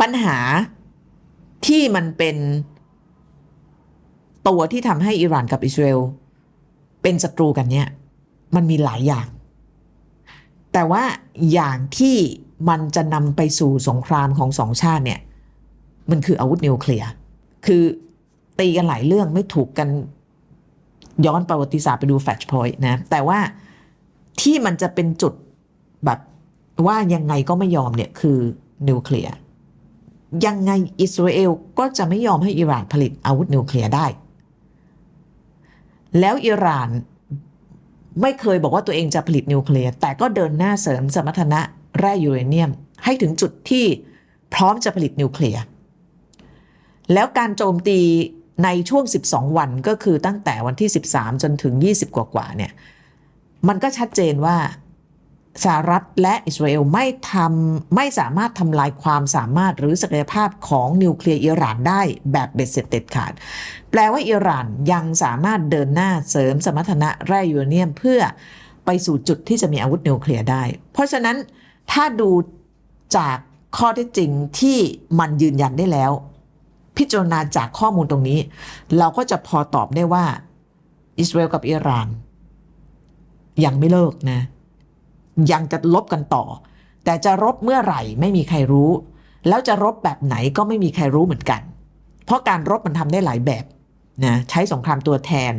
ปัญหาที่มันเป็นตัวที่ทำให้อิหร่านกับอิสราเอลเป็นศัตรูกันเนี่ย มันมีหลายอย่าง แต่ว่าอย่างที่มันจะนำไปสู่สงครามของสองชาติเนี่ย มันคืออาวุธนิวเคลียร์คือตีกันหลายเรื่องไม่ถูกกันย้อนประวัติศาสตร์ไปดูแฟชพอยต์นะ แต่ว่าที่มันจะเป็นจุดแบบว่ายังไงก็ไม่ยอมเนี่ยคือนิวเคลียร์ ยังไงอิสราเอลก็จะไม่ยอมให้อิหร่านผลิตอาวุธนิวเคลียร์ได้ แล้วอิหร่านไม่เคยบอกว่าตัวเองจะผลิตนิวเคลียร์แต่ก็เดินหน้าเสริมสมรรถนะแร่ยูเรเนียม ให้ถึงจุดที่พร้อมจะผลิตนิวเคลียร์แล้วการโจมตีในช่วง 12 วันก็คือตั้งแต่วันที่ 13 จนถึง 20 กว่าๆเนี่ย มันก็ชัดเจนว่า สหรัฐและอิสราเอลไม่ทำไม่สามารถทำลายความสามารถหรือศักยภาพของนิวเคลียร์อิหร่านได้แบบเบ็ดเสร็จเด็ดขาด แปลว่าอิหร่านยังสามารถเดินหน้าเสริมสมรรถนะแร่ยูเรเนียมเพื่อไปสู่จุดที่จะมีอาวุธนิวเคลียร์ได้ เพราะฉะนั้นถ้าดูจากข้อเท็จจริงที่มันยืนยันได้แล้ว พิจารณาจากข้อมูลตรงนี้ เราก็จะพอตอบได้ว่าอิสราเอลกับอิหร่านยังไม่เลิกนะ ยังจะลบกันต่อ แต่จะรบเมื่อไหร่ไม่มีใครรู้ แล้วจะรบแบบไหนก็ไม่มีใครรู้เหมือนกัน เพราะการรบมันทำได้หลายแบบนะใช้สงครามตัวแทน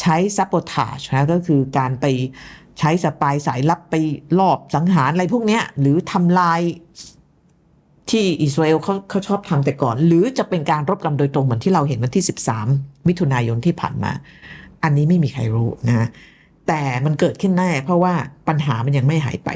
ใช้ซับโ o ทาชนะก็คือการไปใช้สปายสายลับไปลอบสังหารอะไรพวกนี้หรือทำลายที่อิสราเอลเขาเขาชอบทำแต่ก่อน หรือจะเป็นการรบกันโดยตรงเหมือนที่เราเห็นวันที่ 13 มิถุนายนที่ผ่านมา อันนี้ไม่มีใครรู้นะ แต่มันเกิดขึ้นแน่เพราะว่าปัญหามันยังไม่หายไป